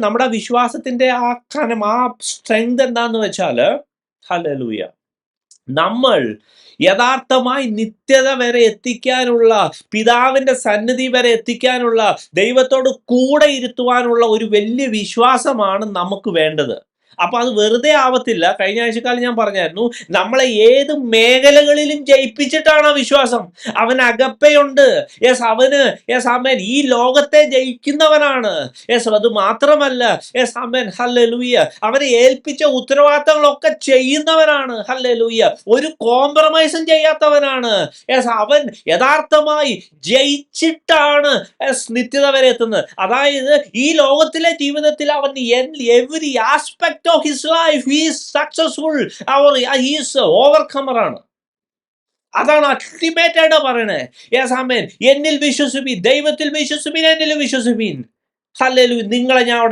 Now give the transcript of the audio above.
നമ്മുടെ വിശ്വാസത്തിന്റെ ആ കനം ആ സ്ട്രെങ്ത് എന്താന്ന് വെച്ചാൽ ഹലലൂയ നമ്മൾ യഥാർത്ഥമായി നിത്യത വരെ എത്തിക്കാനുള്ള പിതാവിന്റെ സന്നിധി വരെ എത്തിക്കാനുള്ള ദൈവത്തോട് കൂടെ ഇരുത്തുവാനുള്ള ഒരു വലിയ വിശ്വാസമാണ് നമുക്ക് വേണ്ടത്. അപ്പൊ അത് വെറുതെ ആവത്തില്ല. കഴിഞ്ഞ ആഴ്ചക്കാലം ഞാൻ പറഞ്ഞായിരുന്നു നമ്മളെ ഏത് മേഖലകളിലും ജയിപ്പിച്ചിട്ടാണ് ആ വിശ്വാസം. അവൻ അകപ്പയുണ്ട് യെസ് അവന് യെസ് അമ്മൻ ഈ ലോകത്തെ ജയിക്കുന്നവനാണ്. യെസ് അത് മാത്രമല്ല. യെസ് അമ്മൻ ഹല്ലേ അവനെ ഏൽപ്പിച്ച ഉത്തരവാദിത്തങ്ങളൊക്കെ ചെയ്യുന്നവനാണ്. ഹല്ലേ ഒരു കോംപ്രമൈസും ചെയ്യാത്തവനാണ്. യെസ് അവൻ യഥാർത്ഥമായി ജയിച്ചിട്ടാണ് നിത്യത വരെ എത്തുന്നത്. അതായത് ഈ ലോകത്തിലെ ജീവിതത്തിൽ അവൻ every aspect of his life he's successful അവർ he is overcomer അതാണ് അൾട്ടിമേറ്റ് ആയിട്ട് പറയണേ. യെസ് ആമേൻ എന്നിൽ വിശ്വസിപ്പിൻ. ദൈവത്തിൽ വിശ്വസിപ്പിൻ എന്നിൽ വിശ്വസിപ്പിൻ. ഹല്ലേലൂയ നിങ്ങളെ ഞാൻ അവിടെ